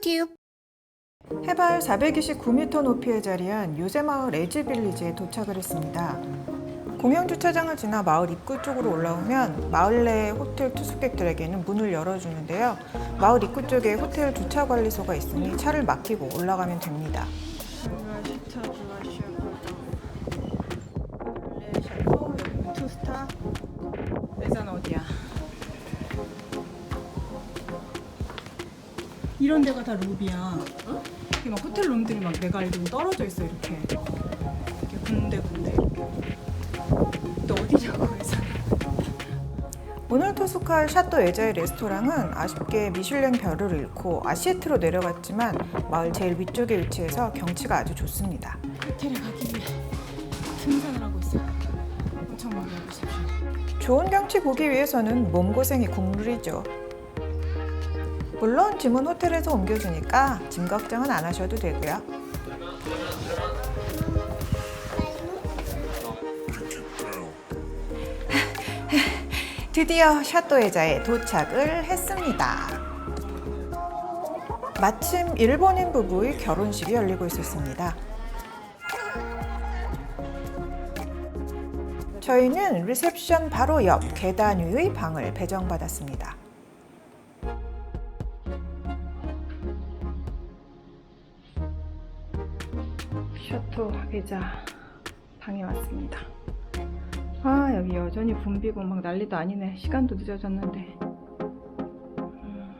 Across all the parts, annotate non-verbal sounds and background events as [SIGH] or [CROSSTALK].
튜브 해발 429m 높이에 자리한 요새마을 에즈빌리지에 도착을 했습니다. 공영 주차장을 지나 마을 입구 쪽으로 올라오면 마을 내 호텔 투숙객들에게는 문을 열어주는데요. 마을 입구 쪽에 호텔 주차 관리소가 있으니 차를 맡기고 올라가면 됩니다. 이런 데가 다 룸이야. 이게 막 호텔 룸들이 막 내가 알기로 떨어져 있어 이렇게. 이렇게 군데 군데 이렇게. 너 어디냐고 해서. 오늘 투숙할 샤또 에자의 레스토랑은 아쉽게 미슐랭 별을 잃고 아시에트로 내려갔지만 마을 제일 위쪽에 위치해서 경치가 아주 좋습니다. 호텔에 가기 위해 등산을 하고 있어. 엄청 많이 하고 싶어. 좋은 경치 보기 위해서는 몸고생이 국룰이죠. 물론 짐은 호텔에서 옮겨주니까 짐 걱정은 안 하셔도 되고요. [LAUGHS] 드디어 샤또에자에 도착을 했습니다. 마침 일본인 부부의 결혼식이 열리고 있었습니다. 저희는 리셉션 바로 옆 계단 위의 방을 배정받았습니다. 셔터 의자 방에 왔습니다. 아 여기 여전히 붐비고 막 난리도 아니네. 시간도 늦어졌는데. 음.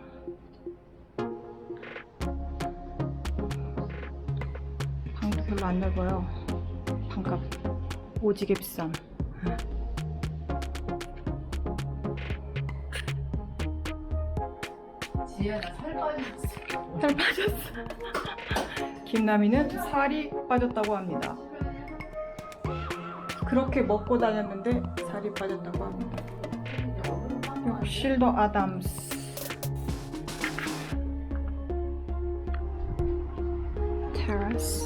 방도 별로 안 넓어요. 방값 오지게 비쌈. 지혜야 나살 빠졌어. 살 빠졌어. 김남이는 살이 빠졌다고 합니다. 그렇게 먹고 다녔는데 살이 빠졌다고 합니다. 실더 아담스. 테라스.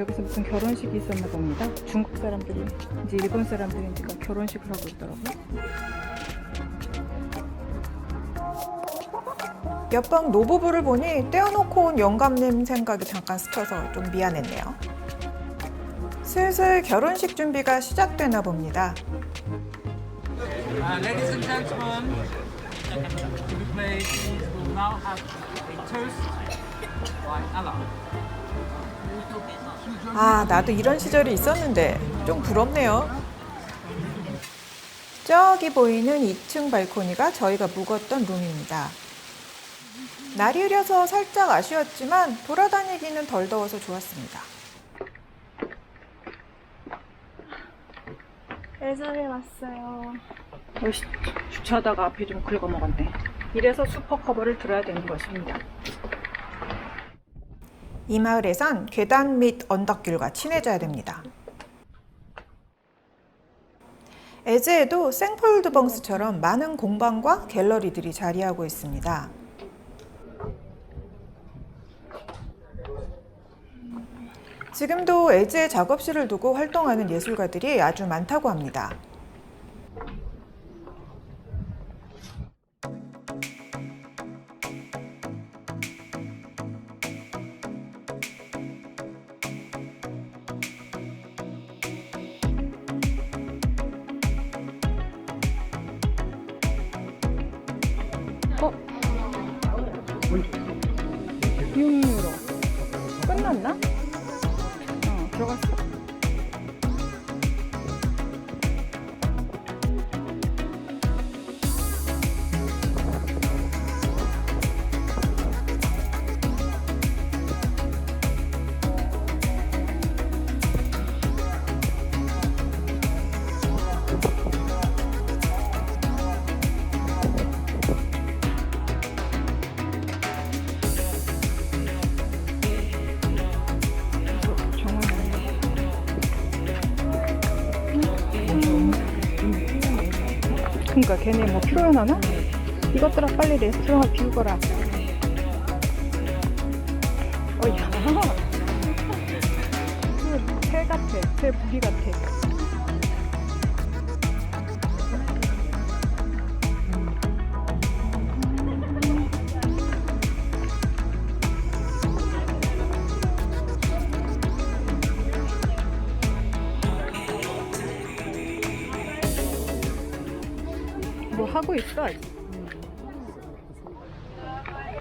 여기서 무슨 결혼식이 있었나 봅니다. 중국 사람들이 이제 일본 사람들인지가 결혼식을 하고 있더라고요. 옆방 노부부를 보니 떼어놓고 온 영감님 생각이 잠깐 스쳐서 좀 미안했네요. 슬슬 결혼식 준비가 시작되나 봅니다. Uh, 아, 나도 이런 시절이 있었는데 좀 부럽네요. 저기 보이는 2층 발코니가 저희가 묵었던 룸입니다. 날이 흐려서 살짝 아쉬웠지만 돌아다니기는 덜 더워서 좋았습니다. 예전에 왔어요. 어이씨, 주차하다가 앞이 좀 긁어먹었네. 이래서 슈퍼 커버를 들어야 되는 것입니다. 이 마을에선 계단 및 언덕길과 친해져야 됩니다. 에즈에도 생폴드벙스처럼 많은 공방과 갤러리들이 자리하고 있습니다. 지금도 에즈에 작업실을 두고 활동하는 예술가들이 아주 많다고 합니다. 6유로 끝났나? 어, 들어갔어. 그러니까 걔네 뭐 필요하나? 이것들아 빨리 레스토랑을 비우거라. 어야. [LAUGHS] 그텔 같아. 요새 부리 같아. 하고 있어 아직.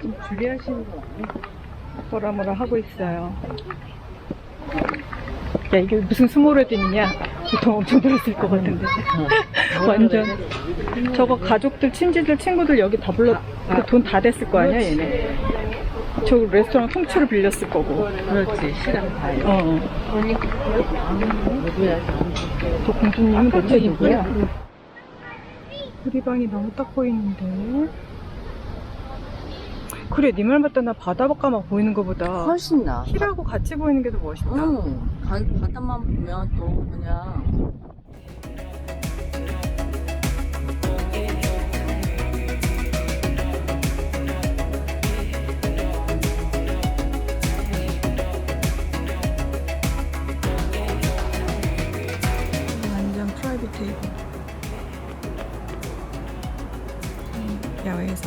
좀 준비하시는 거 아니야? 뭐라 뭐라 하고 있어요. 야 이게 무슨 스몰웨딩이냐? 보통 엄청 들었을 것 같은데. [LAUGHS] 완전 저거 가족들, 친지들, 친구들 여기 다 불러 돈 다 됐을 거 아니야 얘네. 저 레스토랑 통째로 빌렸을 거고. 그렇지 시간 다 어. 저 공주님은 대체 누구야? 우리 방이 너무 딱 보이는데. 그래, 네 말 맞다. 나 바다가만 보이는 것보다 훨씬 나. hil하고 같이 보이는 게 더 멋있다. 응. 가- 바다만 보면 또 그냥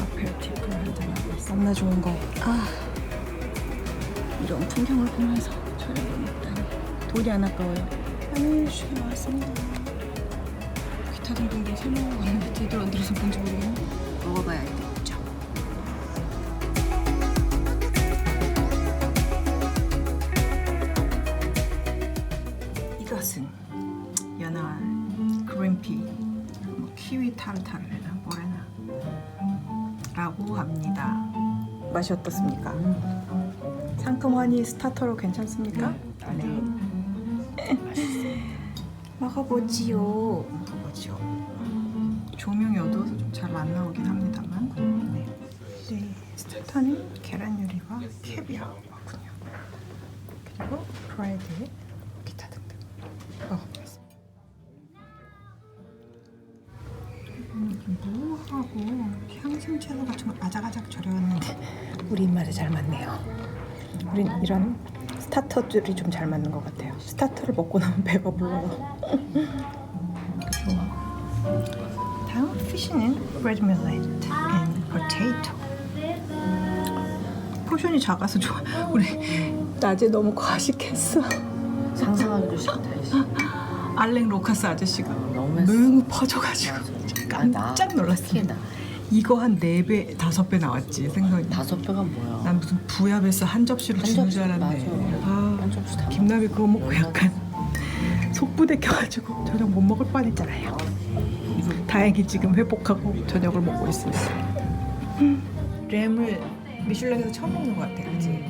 아페리티프를 한잔하고 있어. 너무나 좋은 거. 아, 이런 풍경을 보면서 저녁을 먹다니. 돈이 안 아까워요. 아니, 쉬 나왔습니다. 기타 등등도 사 먹어봤는데 제대로 안 들어서 뭔지 모르겠네. 먹어봐야 되겠죠. 이것은 연어 그린피 뭐 키위 타르타르 맛이 어떻습니까? 상큼하니 스타터로 괜찮습니까? 네 [LAUGHS] 먹어보지요 먹어보지요 조명이 어두워서 좀 잘 안 나오긴 합니다만 네. 네 스타터는 계란 요리와 캐비어 군요 그리고 프라이드 기타 등등 먹어보겠습니다. 음, 무하고 향신 채소 같은 거 아작아작 절여왔는데 우리 입맛에 잘 맞네요. 우린 이런 스타터들이 좀 잘 맞는 것 같아요. 스타터를 먹고 나면 배가 불러요. 좋아. 다음 피쉬는 bread millet and potato. 포션이 작아서 좋아. 우리 낮에 너무 과식했어. 상상하기도 싫다. 이씨. 알렉 로카스 아저씨가 너무 퍼져가지고 깜짝 놀랐습니다. 특히나 이거 한 4배, 5배 나왔지 생각이. 다섯 배가 뭐야? 난 무슨 부야에서 한 접시를 한 주는 줄 접시, 알았네. 맞아. 아, 한 접시 다 김남이 그거 먹고 약간 속부대껴가지고 저녁 못 먹을 뻔했잖아요. 다행히 지금 회복하고 저녁을 먹고 있습니다. 램을 미슐랭에서 처음 먹는 것 같아요, 그지?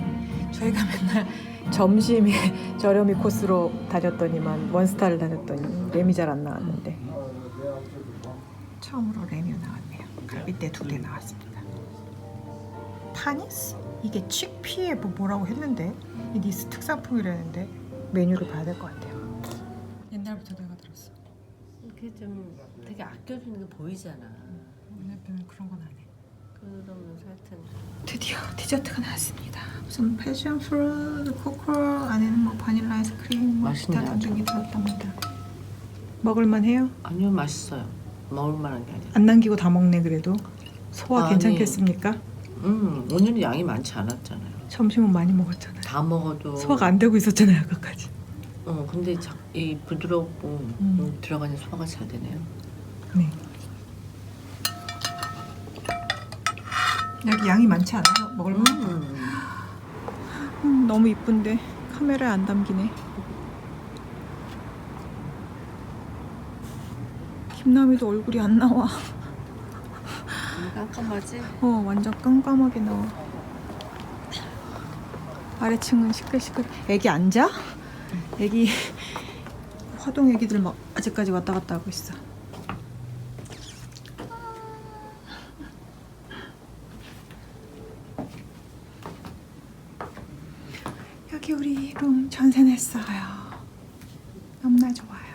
저희가 맨날 점심에 [LAUGHS] 저렴이 코스로 다녔더니만 원스타를 다녔더니 램이 잘 안 나왔는데 처음으로 램이 나왔네요. 갈비뼈 두대 나왔습니다. 파니스? 이게 칙피에 뭐 뭐라고 했는데 이 니스 특산품이라는데 메뉴를 봐야 될 것 같아요. 옛날부터 내가 들었어. 이렇게 좀 되게 아껴주는 게 보이잖아. 오늘 은 그런 건 안 해. 그러면서 하여튼 드디어 디저트가 나왔습니다. 무슨 패션 프루트, 코코로 안에는 뭐 바닐라 아이스크림, 뭐 맛있네, 아주. 등등이 들었답니다. 먹을만 해요? 아니요 맛있어요. 먹을 만한 게 아니라. 안 남기고 다 먹네 그래도. 소화 아니. 괜찮겠습니까? 음 오늘은 양이 많지 않았잖아요. 점심은 많이 먹었잖아요. 다 먹어도 소화가 안 되고 있었잖아요 아까까지. 어 근데 자, 이 부드럽고 음. 음, 들어가니 소화가 잘 되네요. 네. 여기 양이 많지 않아요? 먹을 만. 음. 음, 너무 이쁜데 카메라에 안 담기네. 김남이도 얼굴이 안 나와. 깜깜하지? 어, 완전 깜깜하게 나와. 아래층은 시끌시끌. 애기 앉아? 애기 화동 애기들 막 아직까지 왔다 갔다 하고 있어. 여기 우리 룸 전세 냈어요. 너무나 좋아요.